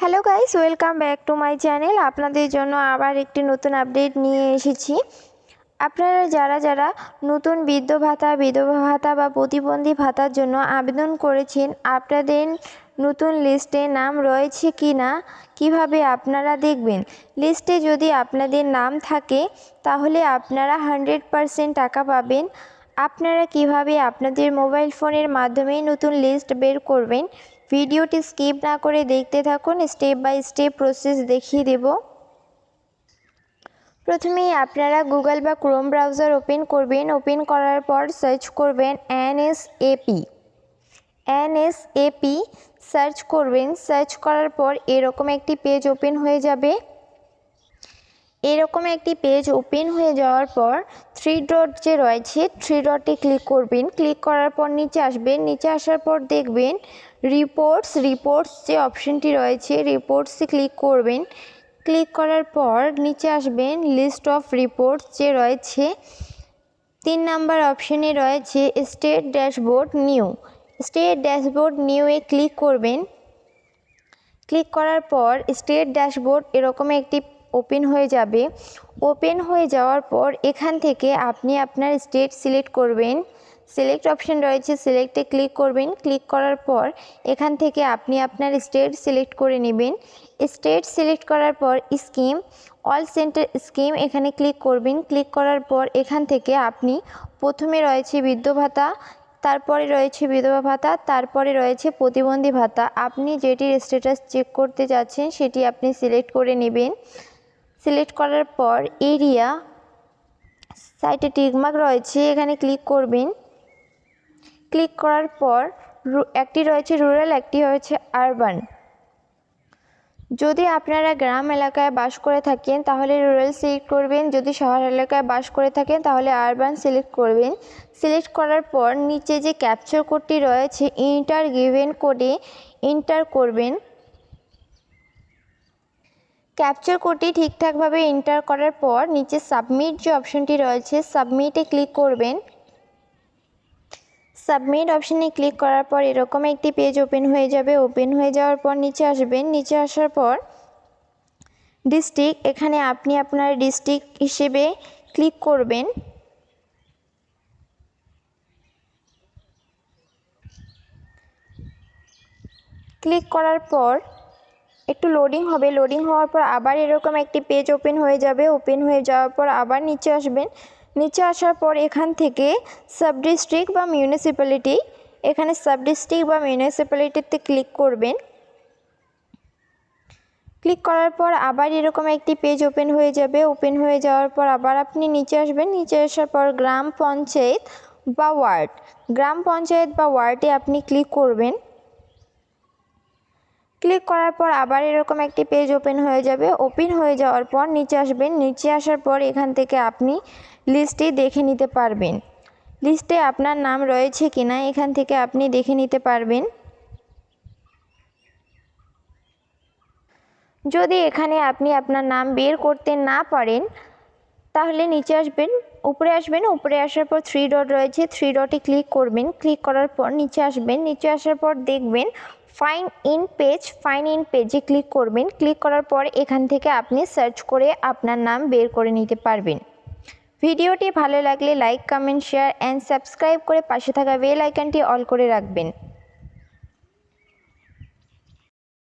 Hello guys welcome back to my channel আপনাদের জন্য আবার একটি নতুন আপডেট নিয়ে এসেছি। আপনারা যারা যারা নতুন বৃদ্ধ ভাতা, বিধবা ভাতা বা প্রতিবন্ধী ভাতার জন্য আবেদন করেছেন, আপনাদের নতুন লিস্টে নাম রয়েছে কি না কীভাবে আপনারা দেখবেন? লিস্টে যদি আপনাদের নাম থাকে, তাহলে আপনারা হান্ড্রেড পারসেন্ট টাকা পাবেন। আপনারা কীভাবে আপনাদের মোবাইল ফোনের মাধ্যমে নতুন লিস্ট বের করবেন? ভিডিওটি স্কিপ না করে দেখতে থাকুন, স্টেপ বাই স্টেপ প্রসেস দেখিয়ে দেব। প্রথমেই আপনারা গুগল বা ক্রোম ব্রাউজার ওপেন করবেন। ওপেন করার পর সার্চ করবেন এনএসএপি। এনএসএপি সার্চ করবেন। সার্চ করার পর এরকম একটি পেজ ওপেন হয়ে যাবে। এরকম একটি পেজ ওপেন হয়ে যাওয়ার পর থ্রি ডট যে রয়েছে থ্রি ডটে ক্লিক করবেন। ক্লিক করার পর নিচে আসবেন। নিচে আসার পর দেখবেন রিপোর্টস রিপোর্টস যে অপশনটি রয়েছে রিপোর্টসে ক্লিক করবেন। ক্লিক করার পর নিচে আসবেন লিস্ট অফ রিপোর্টস যে রয়েছে, তিন নাম্বার অপশনে রয়েছে state dashboard new state dashboard নিউয়ে click করবেন। ক্লিক করার পর স্টেট ড্যাশবোর্ড এরকম একটি ওপেন হয়ে যাবে। ওপেন হয়ে যাওয়ার পর এখান থেকে আপনি আপনার স্টেট সিলেক্ট করবেন। সিলেক্ট অপশন রয়েছে সিলেক্টে ক্লিক করবেন। ক্লিক করার পর এখান থেকে আপনি আপনার স্টেট সিলেক্ট করে নেবেন। স্টেট সিলেক্ট করার পর স্কিম অল সেন্টার স্কিম এখানে ক্লিক করবেন। ক্লিক করার পর এখান থেকে আপনি প্রথমে রয়েছে বৃদ্ধ ভাতা, তারপরে রয়েছে বিধবা ভাতা, তারপরে রয়েছে প্রতিবন্ধী ভাতা। আপনি যেটির স্ট্যাটাস চেক করতে যাচ্ছেন, সেটি আপনি সিলেক্ট করে নেবেন। সিলেক্ট করার পর এরিয়া সাইটে টিকমার্ক রয়েছে, এখানে ক্লিক করবেন। ক্লিক করার পর একটি রয়েছে রুরাল, একটি রয়েছে আরবান। যদি আপনারা গ্রাম এলাকায় বাস করে থাকেন, তাহলে রুরাল সিলেক্ট করবেন। যদি শহর এলাকায় বাস করে থাকেন, তাহলে আরবান সিলেক্ট করবেন। সিলেক্ট করার পর নিচে যে ক্যাপচার কোডটি রয়েছে ইন্টার গিভেন কোডে এন্টার করবেন। ক্যাপচার কোডটি ঠিকঠাকভাবে এন্টার করার পর নিচে সাবমিট যে অপশনটি রয়েছে, সাবমিটে ক্লিক করবেন। সাবমিট অপশানে ক্লিক করার পর এরকম একটি পেজ ওপেন হয়ে যাবে। ওপেন হয়ে যাওয়ার পর নিচে আসবেন। নিচে আসার পর ডিস্ট্রিক্ট, এখানে আপনি আপনার ডিস্ট্রিক্ট হিসেবে ক্লিক করবেন। ক্লিক করার পর একটু লোডিং হবে। লোডিং হওয়ার পর আবার এরকম একটি পেজ ওপেন হয়ে যাবে। ওপেন হয়ে যাওয়ার পর আবার নিচে আসবেন। নিচে আসার পর এখান থেকে সাব ডিস্ট্রিক্ট বা মিউনিসিপ্যালিটি এখানে সাব ডিস্ট্রিক্ট বা মিউনিসিপ্যালিটিতে ক্লিক করবেন। ক্লিক করার পর আবার এরকম একটি পেজ ওপেন হয়ে যাবে। ওপেন হয়ে যাওয়ার পর আবার আপনি নিচে আসবেন। নিচে আসার পর গ্রাম পঞ্চায়েত বা ওয়ার্ড গ্রাম পঞ্চায়েত বা ওয়ার্ডে আপনি ক্লিক করবেন। ক্লিক করার পর আবার এরকম একটি পেজ ওপেন হয়ে যাবে। ওপেন হয়ে যাওয়ার পর নিচে আসবেন। নিচে আসার পর এখান থেকে আপনি লিস্টটি দেখে নিতে পারবেন। লিস্টে আপনার নাম রয়েছে কিনা এখান থেকে আপনি দেখে নিতে পারবেন। যদি এখানে আপনি আপনার নাম বের করতে না পারেন, তাহলে নিচে আসবেন, উপরে আসবেন। উপরে আসার পর থ্রি ডট রয়েছে। থ্রি ডটে ক্লিক করবেন। ক্লিক করার পর নিচে আসবেন। নিচে আসার পর দেখবেন find in page find in পেজে ক্লিক করবেন। ক্লিক করার পর এখান থেকে আপনি সার্চ করে আপনার নাম বের করে নিতে পারবেন। ভিডিওটি ভালো লাগলে like comment share and subscribe করে পাশে থাকা বেল আইকনটি অল করে রাখবেন।